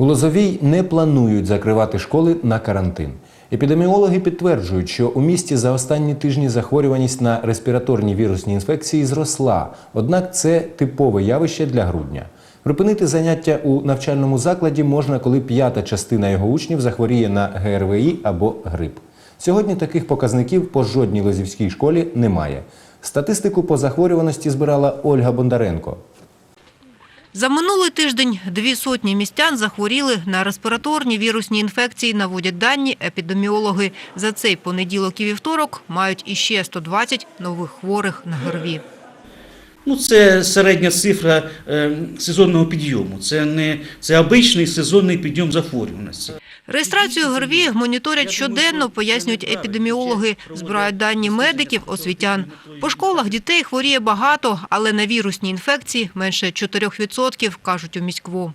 У Лозовій не планують закривати школи на карантин. Епідеміологи підтверджують, що у місті за останні тижні захворюваність на респіраторні вірусні інфекції зросла. Однак це типове явище для грудня. Припинити заняття у навчальному закладі можна, коли п'ята частина його учнів захворіє на ГРВІ або грип. Сьогодні таких показників по жодній лозівській школі немає. Статистику по захворюваності збирала Ольга Бондаренко. За минулий тиждень дві сотні містян захворіли на респіраторні вірусні інфекції, наводять дані епідеміологи. За цей понеділок і вівторок мають іще 120 нових хворих на ГРВІ. Ну, це середня цифра е, сезонного підйому. Це не це обичний сезонний підйом захворюваності. Реєстрацію ГРВІ моніторять щоденно, пояснюють епідеміологи. Збирають дані медиків, освітян. По школах дітей хворіє багато, але на вірусні інфекції менше 4%, кажуть у міськво.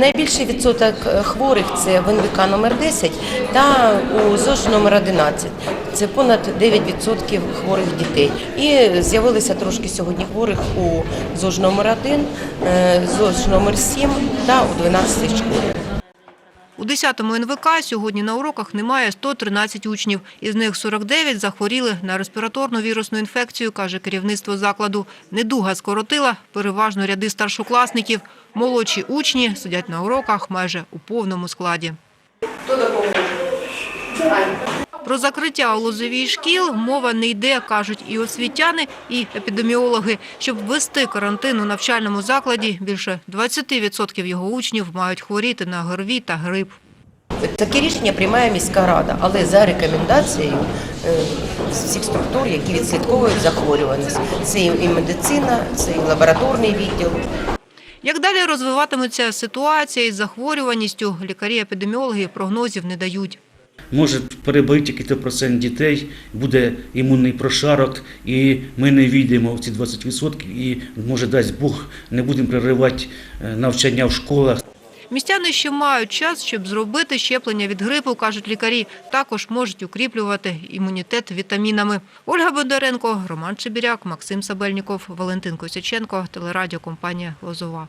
Найбільший відсоток е, хворих це в НВК номер 10 та у ЗОЖ номер 11. Це понад 9% хворих дітей. І з'явилися трошки сьогодні хворих у ЗОЖ номер 1, е, ЗОЖ номер 7 та у 12 школі. У 10-му НВК сьогодні на уроках немає 113 учнів. Із них 49 захворіли на респіраторну вірусну інфекцію, каже керівництво закладу. Недуга скоротила переважно ряди старшокласників. Молодші учні сидять на уроках майже у повному складі. Про закриття у Лозовій шкіл мова не йде, кажуть і освітяни, і епідеміологи. Щоб ввести карантин у навчальному закладі, більше 20% його учнів мають хворіти на ГРВІ та грип. Таке рішення приймає міська рада, але за рекомендацією е, всіх структур, які відслідковують захворюваність. Це і медицина, це і лабораторний відділ. Як далі розвиватиметься ситуація із захворюваністю, лікарі-епідеміологи прогнозів не дають. Може перебити якийсь процент дітей, буде імунний прошарок, і ми не війдемо в ці 20%, і може дасть Бог не будемо переривати е, навчання в школах. Містяни ще мають час, щоб зробити щеплення від грипу, кажуть лікарі. Також можуть укріплювати імунітет вітамінами. Ольга Бондаренко, Роман Чебіряк, Максим Сабельніков, Валентин Косяченко, телерадіокомпанія «Лозова».